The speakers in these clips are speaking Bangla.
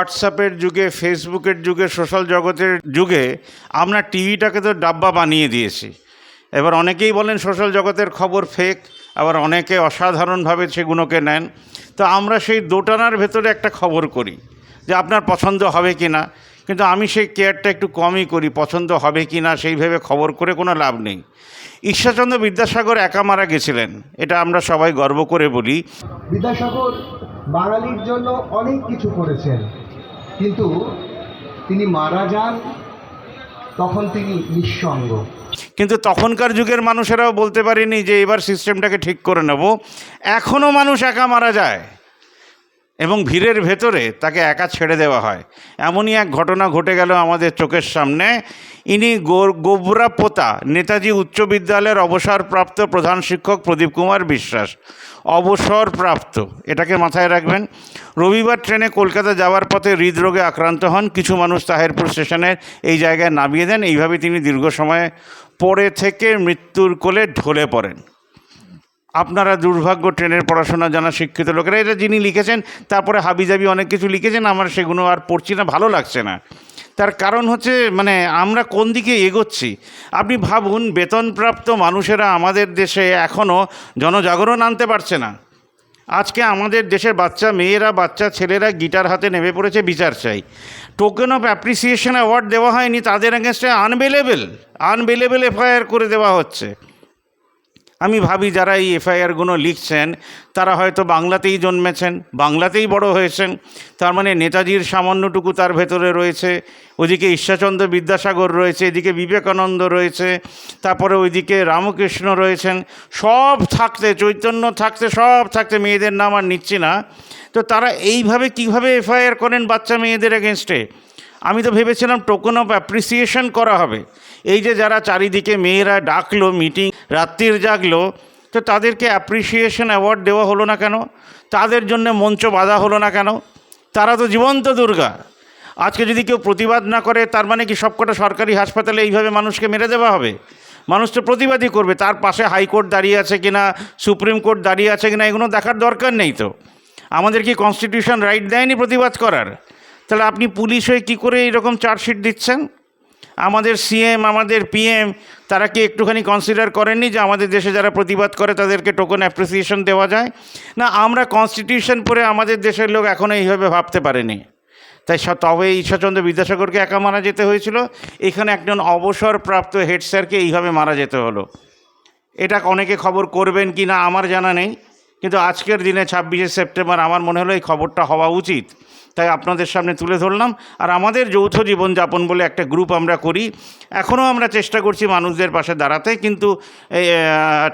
হোয়াটসঅ্যাপের যুগে, ফেসবুকের যুগে, সোশ্যাল জগতের যুগে আমরা টিভিটাকে তো ডাব্বা বানিয়ে দিয়েছি। এবার অনেকেই বলেন সোশ্যাল জগতের খবর ফেক আবার অনেকে অসাধারণভাবে সেগুলোকে নেন। তো আমরা সেই দোটানার ভেতরে একটা খবর করি যে আপনার পছন্দ হবে কি না। কিন্তু আমি সেই কেয়ারটা একটু কমই করি, পছন্দ হবে কি না সেই ভেবে খবর করে কোনো লাভ নেই। ঈশ্বরচন্দ্র বিদ্যাসাগর একা মারা গেছিলেন, এটা আমরা সবাই গর্ব করে বলি। বিদ্যাসাগর বাঙালির জন্য অনেক কিছু করেছেন। কিন্তু তিনি মারা যান, তখন তিনি নিঃসঙ্গ। কিন্তু তখনকার যুগের মানুষেরাও বলতে পারেনি যে এবার সিস্টেমটাকে ঠিক করে নেব। এখনও মানুষ একা মারা যায়। এবং ভিড়ের ভেতরে তাকে একা ছেড়ে দেওয়া হয়। এমনই এক ঘটনা ঘটে গেল আমাদের চোখের সামনে। ইনি গো- গোবরাপোতা নেতাজি উচ্চ বিদ্যালয়ের অবসরপ্রাপ্ত প্রধান শিক্ষক প্রদীপ কুমার বিশ্বাস। অবসরপ্রাপ্ত, এটাকে মাথায় রাখবেন। রবিবার ট্রেনে কলকাতা যাওয়ার পথে হৃদরোগে আক্রান্ত হন। কিছু মানুষ তাহেরপুর স্টেশনের এই জায়গায় নামিয়ে দেন। এইভাবে তিনি দীর্ঘ সময় পড়ে থেকে মৃত্যুর কোলে ঢলে পড়েন। আপনারা দুর্ভাগ্য ট্রেনের পড়াশোনা জানা শিক্ষিত লোকেরা, এটা যিনি লিখেছেন, তারপরে হাবিজাবি অনেক কিছু লিখেছেন, আমার সেগুলো আর পড়ছি না, ভালো লাগছে না। তার কারণ হচ্ছে মানে আমরা কোন দিকে এগোচ্ছি? আপনি ভাবুন, বেতনপ্রাপ্ত মানুষেরা আমাদের দেশে এখনও জনজাগরণ আনতে পারছে না। আজকে আমাদের দেশের বাচ্চা মেয়েরা, বাচ্চা ছেলেরা গিটার হাতে নেমে পড়েছে, বিচার চাই। টোকেন অফ অ্যাপ্রিসিয়েশন অ্যাওয়ার্ড দেওয়া হয়নি, তাদের অ্যাগেনস্টে আনবেলেবেল আনবেলেবেল এফআইআর করে দেওয়া হচ্ছে। আমি ভাবি যারা এই এফআইআরগুলো লিখছেন, তারা হয়তো বাংলাতেই জন্মেছেন, বাংলাতেই বড় হয়েছেন। তার মানে নেতাজির সামান্যটুকু তার ভেতরে রয়েছে, ওদিকে ঈশ্বরচন্দ্র বিদ্যাসাগর রয়েছে, এদিকে বিবেকানন্দ রয়েছে, তারপরে ওইদিকে রামকৃষ্ণ রয়েছেন। সব থাকতে, চৈতন্য থাকতে, সব থাকতে, মেয়েদের নাম আর নিচ্ছি না। তো তারা এইভাবে কীভাবে এফআইআর করেন বাচ্চা মেয়েদের এগেনস্টে আমি তো ভেবেছিলাম টোকন অফ অ্যাপ্রিসিয়েশন করা হবে। এই যে যারা চারিদিকে মেয়েরা ডাকলো মিটিং রাত্রির জাগলো, তো তাদেরকে অ্যাপ্রিসিয়েশন অ্যাওয়ার্ড দেওয়া হলো না কেন? তাদের জন্য মঞ্চ বাঁধা হলো না কেন? তারা তো জীবন্ত দুর্গা। আজকে যদি কেউ প্রতিবাদ না করে, তার মানে কি সবকটা সরকারি হাসপাতালে এইভাবে মানুষকে মেরে দেওয়া হবে? মানুষ তো প্রতিবাদই করবে, তার পাশে হাইকোর্ট দাঁড়িয়ে আছে কিনা, সুপ্রিম কোর্ট দাঁড়িয়ে আছে কিনা, এগুলো দেখার দরকার নেই তো। আমাদের কি কনস্টিটিউশন রাইট দেয়নি প্রতিবাদ করার? তাহলে আপনি পুলিশ হয়ে কী করে এইরকম চার্জশিট দিচ্ছেন? আমাদের সিএম আমাদের পিএম তারা কি একটুখানি কনসিডার করেননি যে আমাদের দেশে যারা প্রতিবাদ করে তাদেরকে টোকন অ্যাপ্রিসিয়েশন দেওয়া যায়? না, আমরা কনস্টিটিউশন পড়ে আমাদের দেশের লোক এখনও এইভাবে ভাবতে পারেনি। তাই তবে ঈশ্বরচন্দ্র বিদ্যাসাগরকে একা মারা যেতে হয়েছিল। এখানে একজন অবসরপ্রাপ্ত হেড স্যারকে এইভাবে মারা যেতে হলো। এটা অনেকে খবর করবেন কি না আমার জানা নেই। কিন্তু আজকের দিনে ছাব্বিশে সেপ্টেম্বর আমার মনে হলো এই খবরটা হওয়া উচিত। তাই আপনাদের সামনে তুলে ধরলাম। আর আমাদের যৌথ জীবনযাপন বলে একটা গ্রুপ আমরা করি। এখনও আমরা চেষ্টা করছি মানুষদের পাশে দাঁড়াতে, কিন্তু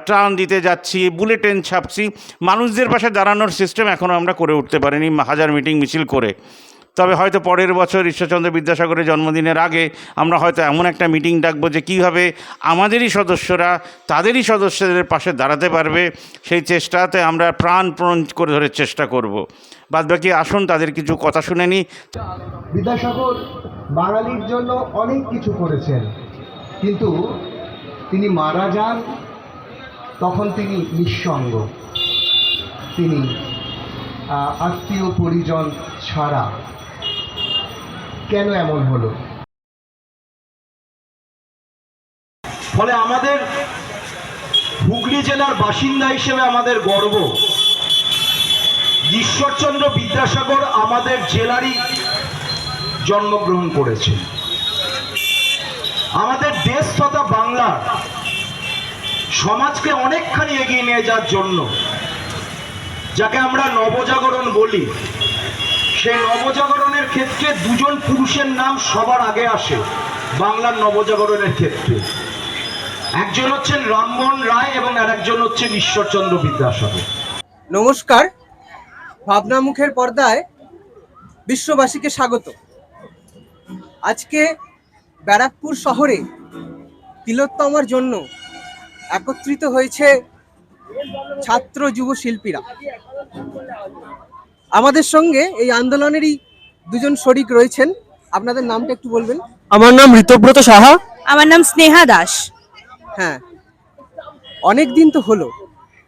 ট্রান দিতে যাচ্ছি বুলেটেন ছাপছি। মানুষদের পাশে দাঁড়ানোর সিস্টেম এখনও আমরা করে উঠতে পারিনি, হাজার মিটিং মিছিল করে। তবে হয়তো পরের বছর ঈশ্বরচন্দ্র বিদ্যাসাগরের জন্মদিনের আগে আমরা হয়তো এমন একটা মিটিং ডাকবো যে কীভাবে আমাদেরই সদস্যরা তাদেরই সদস্যদের পাশে দাঁড়াতে পারবে। সেই চেষ্টাতে আমরা প্রাণপণ করে ধরে চেষ্টা করব। বাদবাকি আসুন, তাদের কিছু কথা শুনে নিই বিদ্যাসাগর বাঙালির জন্য অনেক কিছু করেছেন। কিন্তু তিনি মারা যান, তখন তিনি নিঃসঙ্গ। তিনি আত্মীয় পরিজন ছাড়া কেন এমন হলো? ফলে আমাদের হুগলি জেলার বাসিন্দা হিসেবে আমাদের গর্ব। ঈশ্বরচন্দ্র বিদ্যাসাগর আমাদের জেলারই জন্মগ্রহণ করেছে। আমাদের দেশ তথা বাংলার সমাজকে অনেকখানি এগিয়ে নিয়ে যাওয়ার জন্য যাকে আমরা নবজাগরণ বলি, সেই নবজাগরণের ক্ষেত্রে দুজন পুরুষের নাম সবার আগে আসে বাংলার নবজাগরণের ক্ষেত্রে। একজন হচ্ছেন রামমোহন রায় এবং আর একজন হচ্ছেন ঈশ্বরচন্দ্র বিদ্যাসাগর। নমস্কার, ভাবনা মুখের পর্দায় বিশ্ববাসীকে স্বাগত। আজকে ব্যারাকপুর শহরে তিলোত্তমার জন্য একত্রিত হয়েছে ছাত্র যুব শিল্পীরা। আমাদের সঙ্গে এই আন্দোলনেরই দুজন শরিক রয়েছেন। আপনাদের নামটা একটু বলবেন? আমার নাম ঋতব্রত সাহা। আমার নাম স্নেহা দাস। হ্যাঁ। অনেক দিন তো হলো।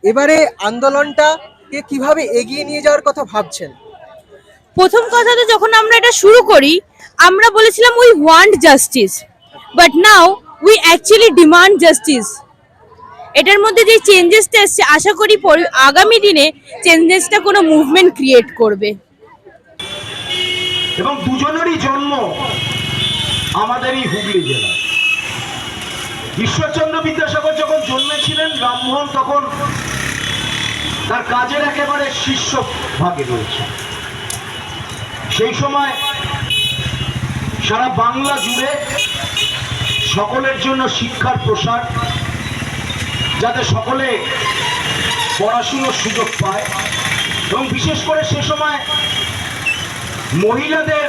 এবারে আন্দোলনটাকে কীভাবে এগিয়ে নিয়ে যাওয়ার কথা ভাবছেন? প্রথম কথা তো যখন আমরা এটা শুরু করি আমরা বলেছিলাম we want justice but now we actually demand justice এটার মধ্যে যে চেঞ্জেসটা এসছে আশা করি পরি- আগামী দিনে চেঞ্জেসটা কোনো মুভমেন্ট ক্রিয়েট করবে। এবং দুজনেরই জন্ম আমাদের এই হুগলি জেলা ঈশ্বরচন্দ্র বিদ্যাসাগর যখন জন্মেছিলেন, রামমোহন তখন তার কাজের একেবারে শীর্ষ ভাগে রয়েছে। সেই সময় সারা বাংলা জুড়ে সকলের জন্য শিক্ষার প্রসার, যাতে সকলে পড়াশুনোর সুযোগ পায়। এবং বিশেষ করে সে সময় মহিলাদের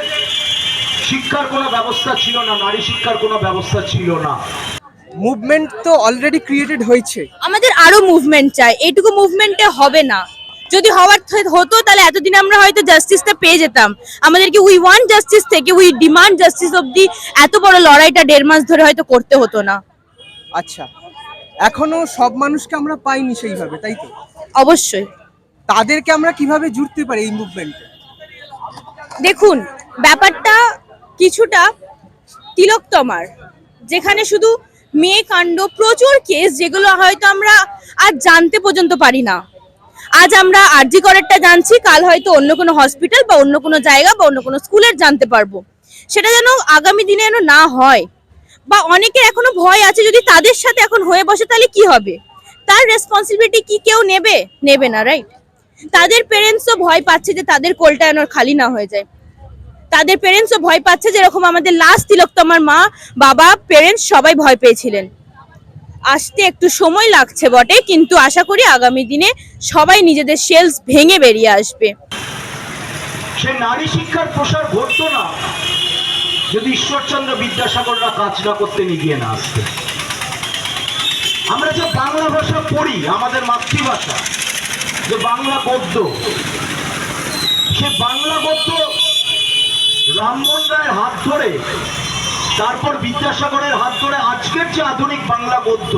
শিক্ষার কোনো ব্যবস্থা ছিল না নারী শিক্ষার কোনো ব্যবস্থা ছিল না। মুভমেন্ট তো অলরেডি ক্রিয়েটেড হয়েছে। আমাদের আরও মুভমেন্ট চাই এইটুকু মুভমেন্টে হবে না। যদি হওয়ার হতো তাহলে এতদিন আমরা হয়তো জাস্টিসটা পেয়ে যেতাম। আমাদেরকে উই ওয়ান্ট জাস্টিস থেকে উই ডিমান্ড জাস্টিস অবধি এত বড় লড়াইটা দেড় মাস ধরে হয়তো করতে হতো না। আচ্ছা এখনও সব মানুষকে আমরা পাইনি সেইভাবে তাই তো? অবশ্যই। তাদেরকে আমরা কীভাবে জুড়তে পারি এই মুভমেন্টে দেখুন, ব্যাপারটা কিছুটা তিলোত্তমার যেখানে শুধু মেয়ে কাণ্ড, প্রচুর কেস যেগুলো হয়তো আমরা আজ জানতে পর্যন্ত পারি না। আজ আমরা আরজি করেরটা জানছি, কাল হয়তো অন্য কোনো হসপিটাল বা অন্য কোনো জায়গা বা অন্য কোনো স্কুলের জানতে পারব। সেটা যেন আগামী দিনে যেন না হয়। বা অনেকের এখনও ভয় আছে, যদি তাদের সাথে এখন হয়ে বসে তাহলে কি হবে? তার রেসপন্সিবিলিটি কি কেউ নেবে? নেবে না রাইট তাদের পেরেন্টসও ভয় পাচ্ছে যে তাদের কোলটা যেন খালি না হয়ে যায়। তাদের পেরেন্টসও ভয় পাচ্ছে যেরকম আমাদের লাস্ট তিলকতমার মা, বাবা পেরেন্টস সবাই ভয় পেয়েছিলেন। আসতে একটু সময় লাগছে বটে, কিন্তু আশা করি আগামী দিনে সবাই নিজেদের সেলস ভেঙে বেরিয়ে আসবে। সে নারী শিক্ষার প্রসার ঘটতো না যদি ঈশ্বরচন্দ্র বিদ্যাসাগররা কাজ না করতে এগিয়ে না আসতে। আমরা যে বাংলা ভাষা পড়ি, আমাদের মাতৃভাষা যে বাংলা গদ্য সে বাংলা গদ্য রামমোহন রায়ের হাত ধরে, তারপর বিদ্যাসাগরের হাত ধরে আজকের যে আধুনিক বাংলা গদ্য,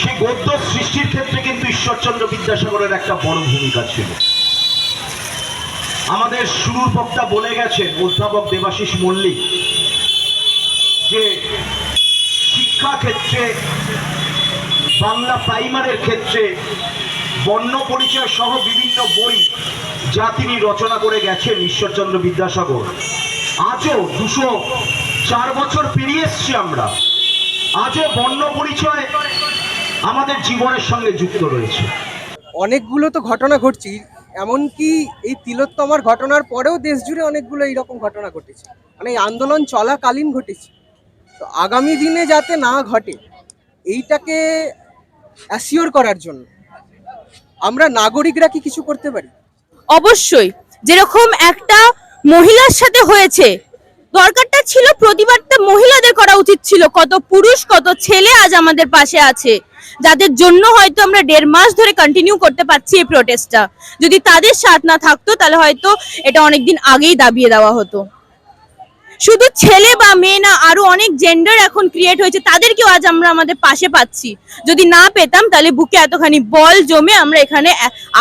সেই গদ্য সৃষ্টির ক্ষেত্রে কিন্তু ঈশ্বরচন্দ্র বিদ্যাসাগরের একটা বড় ভূমিকা ছিল। আমাদের শুরুর বক্তা বলে গেছেন অধ্যাপক দেবাশিস মল্লিক যে শিক্ষা ক্ষেত্রে বাংলা প্রাইমারের ক্ষেত্রে বর্ণ পরিচয় সহ বিভিন্ন বই যা তিনি রচনা করে গেছেন ঈশ্বরচন্দ্র বিদ্যাসাগর। আজও দুশো চার বছর পেরিয়ে এসছি আমরা। আজও বর্ণ পরিচয় আমাদের জীবনের সঙ্গে যুক্ত রয়েছে। অনেকগুলো তো ঘটনা ঘটছে, এমনকি এই তিলোত্তমার ঘটনার পরেও দেশ জুড়ে অনেকগুলো এইরকম ঘটনা ঘটেছে। মানে এই আন্দোলন চলাকালীন ঘটেছে। তো আগামী দিনে যাতে না ঘটে, এইটাকে অ্যাসিওর করার জন্য আমরা নাগরিকরা কি কিছু করতে পারি? অবশ্যই। যেরকম একটা মহিলার সাথে হয়েছে, দরকারটা ছিল প্রতিবাদটা মহিলাদের করা উচিত ছিল, কত পুরুষ, কত ছেলে আজ আমাদের পাশে আছে, যাদের জন্য হয়তো আমরা দেড় মাস ধরে কন্টিনিউ করতে পারছি এই প্রোটেস্টটা যদি তাদের সাথ না থাকতো, তাহলে হয়তো এটা অনেকদিন আগেই দাবিয়ে দেওয়া হতো। শুধু ছেলে বা মেয়ে না, আরও অনেক জেন্ডার এখন ক্রিয়েট হয়েছে, তাদেরকেও আজ আমরা আমাদের পাশে পাচ্ছি। যদি না পেতাম, তাহলে বুকে এতখানি বল জমে আমরা এখানে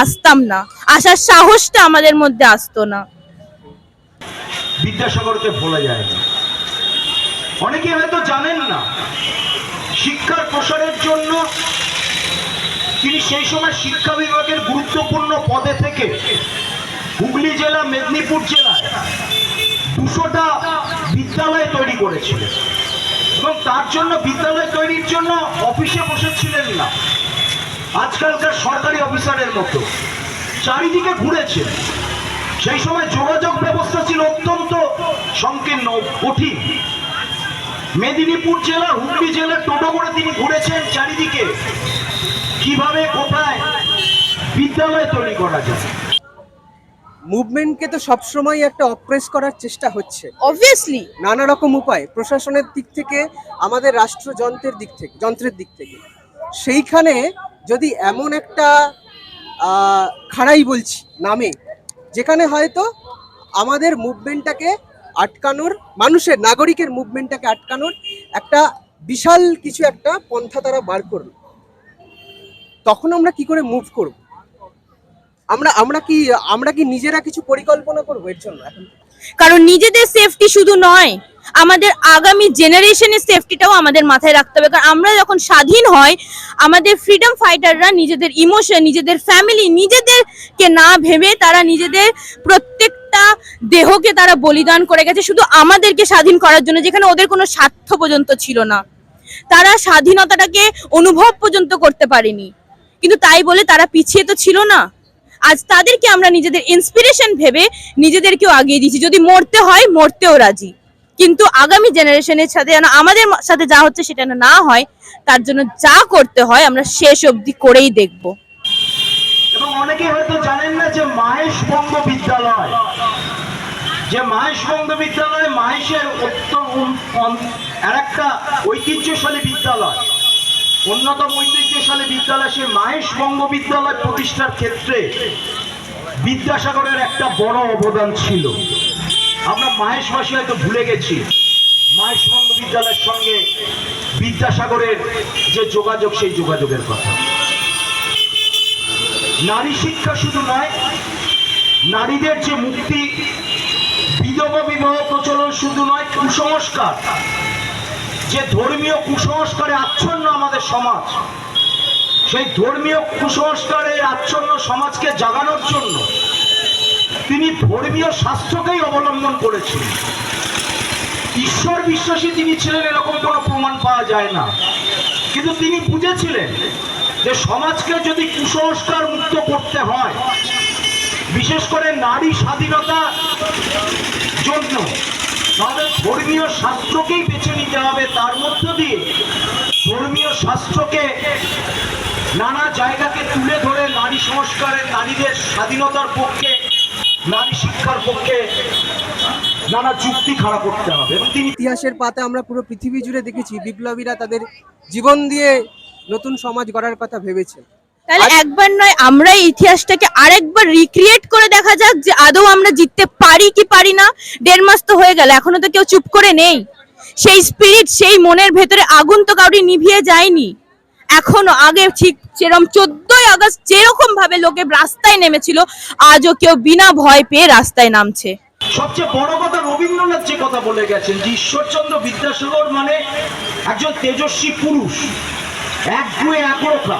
আসতাম না। আসার সাহসটা আমাদের মধ্যে আসতো না। বিদ্যাসাগরকে ভোলা যায় না অনেকে হয়তো জানেন না, শিক্ষার প্রসারের জন্য তিনি সেই সময় শিক্ষা বিভাগের গুরুত্বপূর্ণ পদে থেকে হুগলি জেলা, মেদিনীপুর জেলায় দুশোটা বিদ্যালয় তৈরি করেছিলেন। এবং তার জন্য বিদ্যালয় তৈরির জন্য অফিসে বসেছিলেন না। আজকালকার সরকারি অফিসারের মতো। চারিদিকে ঘুরেছেন। সেই সময় যোগাযোগ ব্যবস্থা ছিল অত্যন্ত সংকীর্ণ কঠিন। মেদিনীপুর জেলা হুগলি জেলার টোটো করে তিনি ঘুরেছেন চারিদিকে। কীভাবে কোথায় বিদ্যালয় তৈরি করা যায়। মুভমেন্টকে তো সবসময় একটা অপ্রেস করার চেষ্টা হচ্ছে। অবভিয়াসলি নানা রকম উপায় প্রশাসনের দিক থেকে আমাদের রাষ্ট্রযন্ত্রের দিক থেকে যন্ত্রের দিক থেকে। সেইখানে যদি এমন একটা খাড়াই বলছি নামে যেখানে হয়তো আমাদের মুভমেন্টটাকে আটকানোর মানুষের নাগরিকের মুভমেন্টটাকে আটকানোর একটা বিশাল কিছু একটা পন্থা তারা বার করল। তখন আমরা কি করে মুভ করব? আমরা আমরা কি আমরা কি নিজেরা কিছু পরিকল্পনা করব এর জন্য এখন? কারণ নিজেদের সেফটি শুধু নয়, আমাদের আগামী জেনারেশনের সেফটিটাও আমাদের মাথায় রাখতে হবে। কারণ আমরা যখন স্বাধীন হয়, আমাদের ফ্রিডম ফাইটাররা নিজেদের ইমোশন নিজেদের ফ্যামিলি নিজেদেরকে না ভেবে তারা নিজেদের প্রত্যেকটা দেহকে তারা বলিদান করে গেছে, শুধু আমাদেরকে স্বাধীন করার জন্য, যেখানে ওদের কোনো স্বার্থ পর্যন্ত ছিল না। তারা স্বাধীনতাটাকে অনুভব পর্যন্ত করতে পারেনি। কিন্তু তাই বলে তারা পিছিয়ে তো ছিল না। আজ তাদেরকে আমরা নিজেদের ইন্সপিরেশন ভেবে নিজেদেরকেও আগিয়ে দিয়েছি। যদি মরতে হয়, মরতেও রাজি। কিন্তু আগামী জেনারেশনের সাথে যেন আমাদের সাথে যা হচ্ছে সেটা না হয়, তার জন্য যা করতে হয় আমরা শেষ অবধি করেই দেখব। বিদ্যালয় মাহেশের আর একটা ঐতিহ্যশালী বিদ্যালয়। অন্যতম ঐতিহ্যশালী বিদ্যালয় সে মাহেশ বঙ্গ বিদ্যালয় প্রতিষ্ঠার ক্ষেত্রে বিদ্যাসাগরের একটা বড় অবদান ছিল। আমরা মাহেশবাসী হয়তো ভুলে গেছি, মাহেশ বঙ্গ বিদ্যালয়ের সঙ্গে বিদ্যাসাগরের যে যোগাযোগ, সেই যোগাযোগের কথা। নারী শিক্ষা শুধু নয়, নারীদের যে মুক্তি, বিধবা বিবাহ প্রচলন শুধু নয়, কুসংস্কার যে ধর্মীয় কুসংস্কারে আচ্ছন্ন আমাদের সমাজ, সেই ধর্মীয় কুসংস্কারের আচ্ছন্ন সমাজকে জাগানোর জন্য তিনি ধর্মীয় শাস্ত্রকেই অবলম্বন করেছিলেন ঈশ্বর বিশ্বাসী তিনি ছিলেন এরকম কোনো প্রমাণ পাওয়া যায় না। কিন্তু তিনি বুঝেছিলেন যে সমাজকে যদি কুসংস্কার মুক্ত করতে হয়, বিশেষ করে নারী স্বাধীনতা জন্য ধর্মীয় শাস্ত্রকেই বেছে নিতে হবে, তার মধ্য দিয়ে ধর্মীয় শাস্ত্রকে নানা জায়গাকে তুলে ধরে নারী সংস্কারের নারীদের স্বাধীনতার পক্ষে, নারী শিক্ষার পক্ষে নানা যুক্তি খাড়া করতে হবে। এবং তিনি ইতিহাসের পাতে আমরা পুরো পৃথিবী জুড়ে দেখেছি, বিপ্লবীরা তাদের জীবন দিয়ে নতুন সমাজ গড়ার কথা ভেবেছে। তাহলে একবার নয় আমরা এই ইতিহাসটাকে আরেকবার রিক্রিয়েট করে দেখা যাক যে আদৌ আমরা জিততে পারি কি পারি না। দেড় মাস তো হয়ে গেল এখনও তো কেউ চুপ করে নেই। সেই স্পিরিট সেই মনের ভেতরে আগুন তো কাউরি নিভিয়ে যায়নি। এখনও আগে ঠিক যেরকম চোদ্দই আগস্ট যেরকম ভাবে লোকে রাস্তায় নেমেছিল আজও কেউ বিনা ভয় পেয়ে রাস্তায় নামছে। সবচেয়ে বড় কথা রবীন্দ্রনাথ যে কথা বলে গেছেন যে ঈশ্বরচন্দ্র বিদ্যাসাগর মানে একজন তেজস্বী পুরুষ এক দুয়ে একরোখা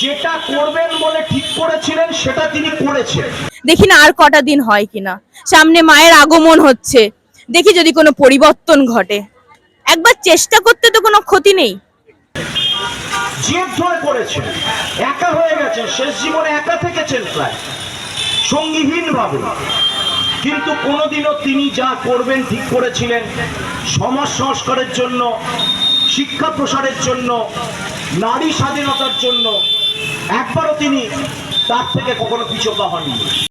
যেটা করবেন বলে ঠিক করেছিলেন সেটা তিনি করেছেন। দেখি না আর কটা দিন হয় কিনা। সামনে মায়ের আগমন হচ্ছে। দেখি যদি কোনো পরিবর্তন ঘটে। একবার চেষ্টা করতে তো কোনো ক্ষতি নেই। জেদ ধরে করেছেন। একা হয়ে গেছেন। শেষ জীবনে একা থেকেছেন প্রায়। সঙ্গীহীন ভাবে কিন্তু কোনোদিনও তিনি যা করবেন ঠিক করেছিলেন। সমাজ সংস্কারের জন্য শিক্ষা প্রসারের জন্য নারী স্বাধীনতার জন্য একবারও তিনি তার থেকে কখনো পিছপা হননি।